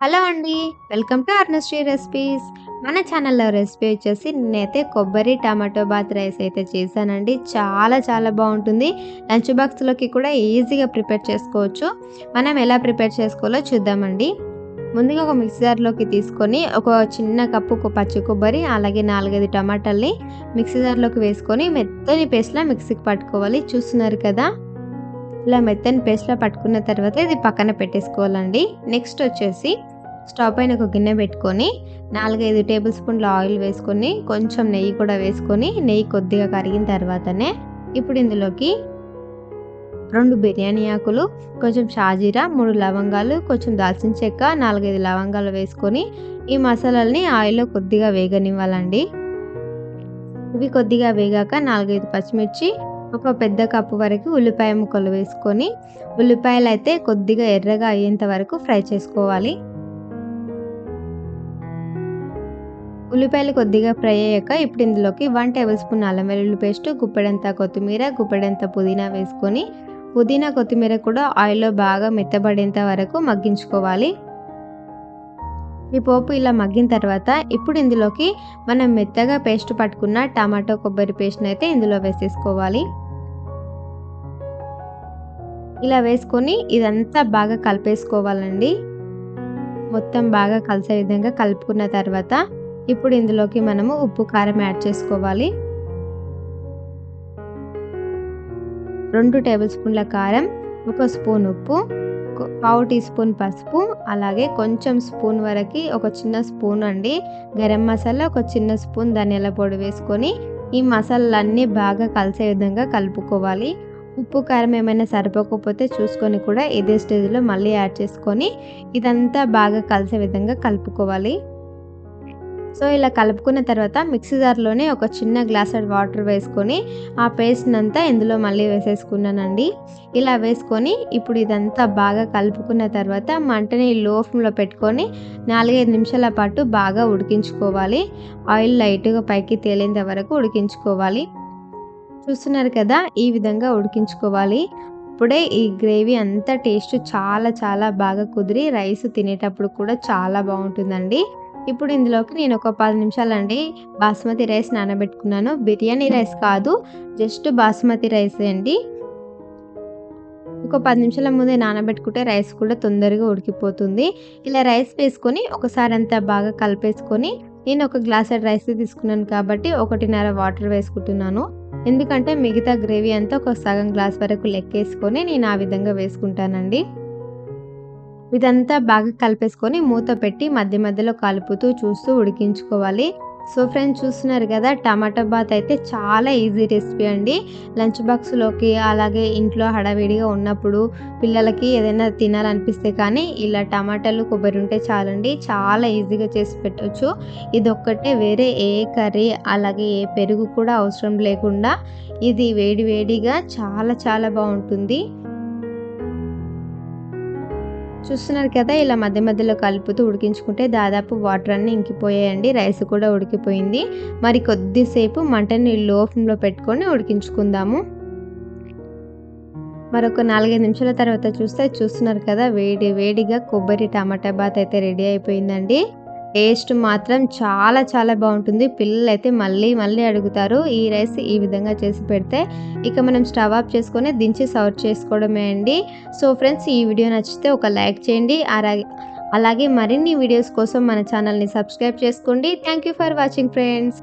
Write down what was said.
Hello అండి. Welcome to Arunasri recipes. మన ఛానల్‌లో రెసిపీ వచ్చేసి నేనైతే కొబ్బరి టమాటో బాత్ రైస్ అయితే చేశానండి. చాలా చాలా బాగుంటుంది లంచ్ బాక్స్‌లోకి కూడా ఈజీగా ప్రిపేర్ చేసుకోవచ్చు. మనం ఎలా ప్రిపేర్ చేసుకోవాలో చూద్దామండి. ముందుగా ఒక మిక్సీ జార్‌లోకి తీసుకొని ఒక చిన్న కప్పు పచ్చి కొబ్బరి అలాగే 4, 5 టమాటాల్ని మిక్సీ జార్‌లోకి వేసుకొని మెత్తని పేస్ట్‌లా మిక్సీకి పట్టుకోవాలి. చూస్తున్నారు కదా! ఇలా మెత్తని పేస్ట్‌లా పట్టుకున్న తర్వాత ఇది పక్కన పెట్టేసుకోవాలండి. నెక్స్ట్ వచ్చేసి స్టవ్ పైన ఒక గిన్నె పెట్టుకొని 4, 5 టేబుల్ స్పూన్ల ఆయిల్ వేసుకొని కొంచెం నెయ్యి కూడా వేసుకొని నెయ్యి కొద్దిగా కరిగిన తర్వాతనే ఇప్పుడు ఇందులోకి రెండు బిర్యానీ ఆకులు, కొంచెం షాజీరా, మూడు లవంగాలు, కొంచెం దాల్చిన చెక్క, 4, 5 లవంగాలు వేసుకొని ఈ మసాలాల్ని ఆయిల్‌లో కొద్దిగా వేగనివ్వాలండి. ఇవి కొద్దిగా వేగాక 4, 5 పచ్చిమిర్చి, ఒక పెద్ద కప్పు వరకు ఉల్లిపాయ ముక్కలు వేసుకొని ఉల్లిపాయలు అయితే కొద్దిగా ఎర్రగా అయ్యేంత వరకు ఫ్రై చేసుకోవాలి. ఉల్లిపాయలు కొద్దిగా ఫ్రై అయ్యాక ఇప్పుడు ఇందులోకి వన్ టేబుల్ స్పూన్ అల్లం వెల్లుల్లి పేస్ట్, గుప్పెడంత కొత్తిమీర, గుప్పెడంత పుదీనా వేసుకొని పుదీనా, కొత్తిమీర కూడా ఆయిల్‌లో బాగా మెత్తబడేంత వరకు మగ్గించుకోవాలి. ఈ పోపు ఇలా మగ్గిన తర్వాత ఇప్పుడు ఇందులోకి మనం మెత్తగా పేస్ట్ పట్టుకున్న టమాటో, కొబ్బరి పేస్ట్‌ని అయితే ఇందులో వేసేసుకోవాలి. ఇలా వేసుకొని ఇదంతా బాగా కలిపేసుకోవాలండి. మొత్తం బాగా కలిసే విధంగా కలుపుకున్న తర్వాత ఇప్పుడు ఇందులోకి మనము ఉప్పు, కారం యాడ్ చేసుకోవాలి. రెండు టేబుల్ స్పూన్ల కారం, ఒక స్పూన్ ఉప్పు, పావు టీ స్పూన్ పసుపు, అలాగే కొంచెం స్పూన్ వరకి ఒక చిన్న స్పూన్ అండి గరం మసాలా, ఒక చిన్న స్పూన్ ధనియాల పొడి వేసుకొని ఈ మసాలాలన్నీ బాగా కలిసే విధంగా కలుపుకోవాలి. ఉప్పు, కారం ఏమైనా సరిపోకపోతే చూసుకొని కూడా ఇదే స్టేజ్‌లో మళ్ళీ యాడ్ చేసుకొని ఇదంతా బాగా కలిసే విధంగా కలుపుకోవాలి. సో, ఇలా కలుపుకున్న తర్వాత మిక్సీ జార్‌లోనే ఒక చిన్న గ్లాసెడ్ వాటర్ వేసుకొని ఆ పేస్ట్‌నంతా ఇందులో మళ్ళీ వేసేసుకున్నానండి. ఇలా వేసుకొని ఇప్పుడు ఇదంతా బాగా కలుపుకున్న తర్వాత మంటని లో ఫ్లేమ్‌లో పెట్టుకొని 4, 5 నిమిషాల పాటు బాగా ఉడికించుకోవాలి. ఆయిల్ లైట్‌గా పైకి తేలేంత వరకు ఉడికించుకోవాలి. చూస్తున్నారు కదా! ఈ విధంగా ఉడికించుకోవాలి. అప్పుడే ఈ గ్రేవీ అంతా టేస్ట్ చాలా చాలా బాగా కుదిరి రైస్ తినేటప్పుడు కూడా చాలా బాగుంటుందండి ఇప్పుడు ఇందులోకి నేను ఒక పది నిమిషాలండి బాస్మతి రైస్ నానబెట్టుకున్నాను. బిర్యానీ రైస్ కాదు జస్ట్ బాస్మతి రైసే అండి. ఒక పది నిమిషాల ముందే నానబెట్టుకుంటే రైస్ కూడా తొందరగా ఉడికిపోతుంది. ఇలా రైస్ వేసుకొని ఒకసారి అంతా బాగా కలిపేసుకొని నేను ఒక గ్లాస్ రైస్ తీసుకున్నాను కాబట్టి 1:30 వాటర్ వేసుకుంటున్నాను. ఎందుకంటే మిగతా గ్రేవీ అంతా ఒక సగం గ్లాస్ వరకు లెక్కేసుకొని నేను ఆ విధంగా వేసుకుంటానండి. ఇదంతా బాగా కలిపేసుకొని మూత పెట్టి మధ్య మధ్యలో కలుపుతూ చూస్తూ ఉడికించుకోవాలి. సో, ఫ్రెండ్స్ చూస్తున్నారు కదా! టమాటో బాత్ అయితే చాలా ఈజీ రెసిపీ అండి. లంచ్ బాక్స్‌లోకి అలాగే ఇంట్లో హడావిడిగా ఉన్నప్పుడు పిల్లలకి ఏదైనా తినాలనిపిస్తే కానీ ఇలా టమాటాలు, కొబ్బరి ఉంటే చాలండి. చాలా ఈజీగా చేసి పెట్టవచ్చు ఇది ఒక్కటే వేరే ఏ కర్రీ అలాగే ఏ పెరుగు కూడా అవసరం లేకుండా ఇది వేడి వేడిగా చాలా చాలా బాగుంటుంది చూస్తున్నారు కదా! ఇలా మధ్య మధ్యలో కలుపుతూ ఉడికించుకుంటే దాదాపు వాటర్ అన్నీ ఇంకిపోయాయండి. రైస్ కూడా ఉడికిపోయింది. మరి కొద్దిసేపు మంటని లో ఫ్లేమ్‌లో పెట్టుకొని ఉడికించుకుందాము. మరొక 4, 5 నిమిషాల తర్వాత చూస్తే చూస్తున్నారు కదా! వేడి వేడిగా కొబ్బరి టమాటా బాత్ అయితే రెడీ అయిపోయిందండి. టేస్ట్ మాత్రం చాలా చాలా బావుంటుంది. పిల్లలైతే మళ్ళీ మళ్ళీ అడుగుతారు. ఈ రైస్ ఈ విధంగా చేసి పెడితే. ఇక మనం స్టవ్ ఆఫ్ చేసుకొని దించి సర్వ్ చేసుకోవడమే అండి. సో, ఫ్రెండ్స్ ఈ వీడియో నచ్చితే ఒక లైక్ చేయండి. అలాగే అలాగే మరిన్ని వీడియోస్ కోసం మన ఛానల్‌ని సబ్స్క్రైబ్ చేసుకోండి. Thank you for watching friends.